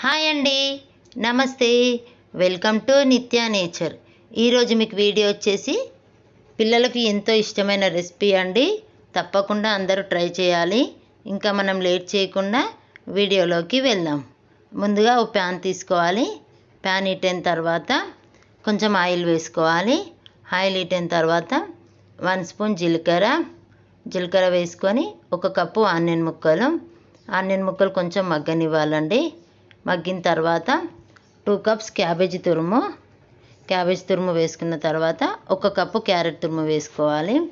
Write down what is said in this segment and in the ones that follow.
Hi అండి. నమస్తే. Welcome to Nithya nature. ఈరోజు మీకు వీడియో వచ్చేసి పిల్లలకి ఎంతో ఇష్టమైన రెసిపీ అండి. తప్పకుండా అందరూ ట్రై చేయాలి. ఇంకా మనం లేట్ చేయకుండా వీడియోలోకి వెళ్దాం. ముందుగా ఒక ప్యాన్ తీసుకోవాలి. ప్యాన్ హీట్ తర్వాత కొంచెం ఆయిల్ వేసుకోవాలి. ఆయిల్ హీట్ తర్వాత వన్ స్పూన్ జీలకర్ర. జీలకర్ర వేసుకొని ఒక కప్పు ఆనియన్ ముక్కలు. ఆనియన్ ముక్కలు కొంచెం మగ్గనివ్వాలండి. మగ్గిన తర్వాత టూ కప్స్ క్యాబేజీ తురుము. క్యాబేజ్ తురుము వేసుకున్న తర్వాత ఒక కప్పు క్యారెట్ తురుము వేసుకోవాలి.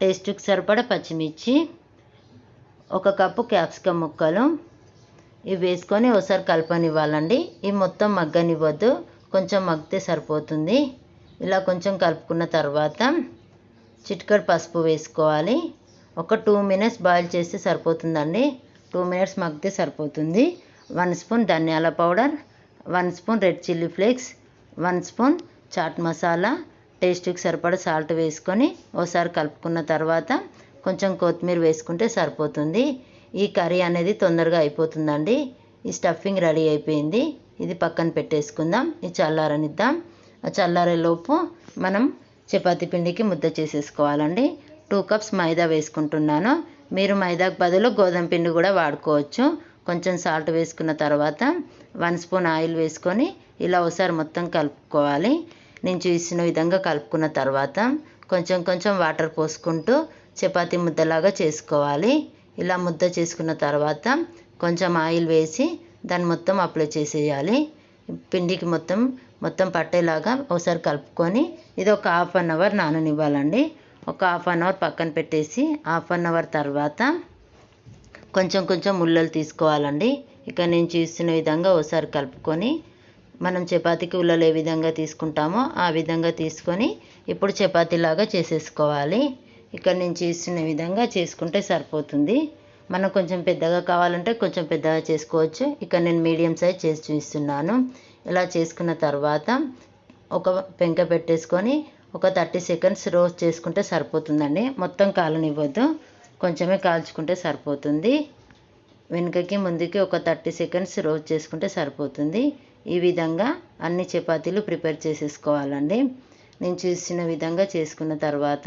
టేస్ట్కి సరిపడ పచ్చిమిర్చి ఒక కప్పు క్యాప్సికమ్ ముక్కలు. ఇవి వేసుకొని ఒకసారి కలపనివ్వాలండి. ఇవి మొత్తం మగ్గనివ్వద్దు. కొంచెం మగ్గితే సరిపోతుంది. ఇలా కొంచెం కలుపుకున్న తర్వాత చిటికెడు పసుపు వేసుకోవాలి. ఒక టూ మినిట్స్ బాయిల్ చేస్తే సరిపోతుందండి. టూ మినిట్స్ మగ్గితే సరిపోతుంది. వన్ స్పూన్ ధనియాల powder one spoon red chilli flakes one spoon chaat masala. టేస్ట్కి సరిపడా సాల్ట్ వేసుకొని ఒకసారి కలుపుకున్న తర్వాత కొంచెం కొత్తిమీర వేసుకుంటే సరిపోతుంది. ఈ కర్రీ అనేది తొందరగా అయిపోతుందండి. ఈ స్టఫింగ్ రెడీ అయిపోయింది. ఇది పక్కన పెట్టేసుకుందాం. ఇది చల్లారనిద్దాం. ఆ చల్లారేలోపు మనం చపాతీ పిండికి ముద్ద చేసేసుకోవాలండి. టూ కప్స్ మైదా వేసుకుంటున్నాను. మీరు మైదాకు బదులు గోధుమ పిండి కూడా వాడుకోవచ్చు. కొంచెం సాల్ట్ వేసుకున్న తర్వాత వన్ స్పూన్ ఆయిల్ వేసుకొని ఇలా ఒకసారి మొత్తం కలుపుకోవాలి. నేను చూసిన విధంగా కలుపుకున్న తర్వాత కొంచెం కొంచెం వాటర్ పోసుకుంటూ చపాతీ ముద్దలాగా చేసుకోవాలి. ఇలా ముద్ద చేసుకున్న తర్వాత కొంచెం ఆయిల్ వేసి దాన్ని మొత్తం అప్లై చేసేయాలి. పిండికి మొత్తం మొత్తం పట్టేలాగా ఒకసారి కలుపుకొని ఇది ఒక హాఫ్ అన్ అవర్ నాననివ్వాలండి. ఒక హాఫ్ అన్ అవర్ పక్కన పెట్టేసి హాఫ్ అన్ అవర్ తర్వాత కొంచెం కొంచెం ముళ్ళలు తీసుకోవాలండి. ఇక్కడ నేను చూస్తున్న విధంగా ఒకసారి కలుపుకొని మనం చపాతీకి ఉల్లలు ఏ విధంగా తీసుకుంటామో ఆ విధంగా తీసుకొని ఇప్పుడు చపాతీలాగా చేసేసుకోవాలి. ఇక్కడ నేను చేస్తున్న విధంగా చేసుకుంటే సరిపోతుంది. మనం కొంచెం పెద్దగా కావాలంటే కొంచెం పెద్దగా చేసుకోవచ్చు. ఇక్కడ నేను మీడియం సైజ్ చేసి చూస్తున్నాను ఇలా చేసుకున్న తర్వాత ఒక పెంక పెట్టేసుకొని ఒక థర్టీ సెకండ్స్ రోస్ట్ చేసుకుంటే సరిపోతుందండి. మొత్తం కాలనివ్వద్దు. కొంచెమే కాల్చుకుంటే సరిపోతుంది. వెనుకకి ముందుకి ఒక థర్టీ సెకండ్స్ రోస్ట్ చేసుకుంటే సరిపోతుంది. ఈ విధంగా అన్ని చపాతీలు ప్రిపేర్ చేసేసుకోవాలండి. నేను చూసిన విధంగా చేసుకున్న తర్వాత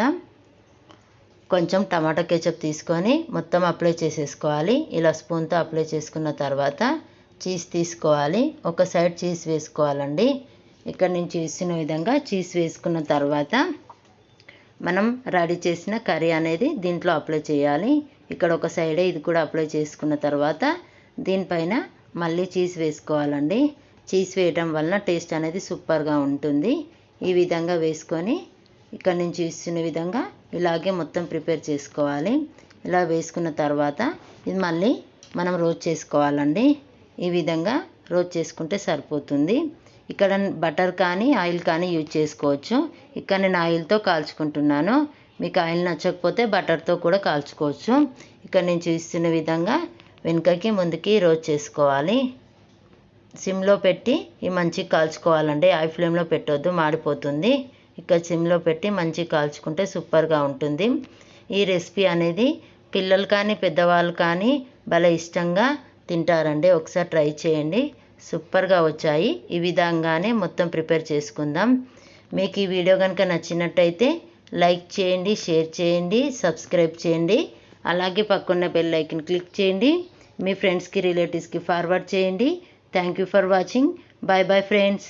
కొంచెం టమాటా కెచప్ తీసుకొని మొత్తం అప్లై చేసేసుకోవాలి. ఇలా స్పూన్తో అప్లై చేసుకున్న తర్వాత చీజ్ తీసుకోవాలి. ఒక సైడ్ చీజ్ వేసుకోవాలండి. ఇక్కడ నేను చూసిన విధంగా చీజ్ వేసుకున్న తర్వాత మనం రెడీ చేసిన కర్రీ అనేది దీంట్లో అప్లై చేయాలి. ఇక్కడ ఒక సైడే ఇది కూడా అప్లై చేసుకున్న తర్వాత దీనిపైన మళ్ళీ చీజ్ వేసుకోవాలండి. చీజ్ వేయడం వలన టేస్ట్ అనేది సూపర్గా ఉంటుంది. ఈ విధంగా వేసుకొని ఇక్కడ నుంచి ఇస్తున్న విధంగా ఇలాగే మొత్తం ప్రిపేర్ చేసుకోవాలి. ఇలా వేసుకున్న తర్వాత ఇది మళ్ళీ మనం రోజు చేసుకోవాలండి. ఈ విధంగా రోజు చేసుకుంటే సరిపోతుంది. ఇక్కడ బటర్ కానీ ఆయిల్ కానీ యూజ్ చేసుకోవచ్చు. ఇక్కడ నేను ఆయిల్తో కాల్చుకుంటున్నాను. మీకు ఆయిల్ నచ్చకపోతే బటర్తో కూడా కాల్చుకోవచ్చు. ఇక్కడ నేను చూస్తున్న విధంగా వెనుకకి ముందుకి రోజ్ చేసుకోవాలి. సిమ్లో పెట్టి ఈ మంచిగా కాల్చుకోవాలండి. హై ఫ్లేమ్లో పెట్టొద్దు మాడిపోతుంది. ఇక్కడ సిమ్లో పెట్టి మంచిగా కాల్చుకుంటే సూపర్గా ఉంటుంది. ఈ రెసిపీ అనేది పిల్లలు కానీ పెద్దవాళ్ళు కానీ భలే ఇష్టంగా తింటారండి. ఒకసారి ట్రై చేయండి. సూపర్గా వచ్చాయి. ఈ విధంగానే మొత్తం ప్రిపేర్ చేసుకుందాం. మీకు ఈ వీడియో కనుక నచ్చినట్టయితే లైక్ చేయండి షేర్ చేయండి సబ్స్క్రైబ్ చేయండి. అలాగే పక్కన్న బెల్ ఐకన్ క్లిక్ చేయండి. మీ ఫ్రెండ్స్కి రిలేటివ్స్కి ఫార్వర్డ్ చేయండి. Thank you for watching. Bye bye friends.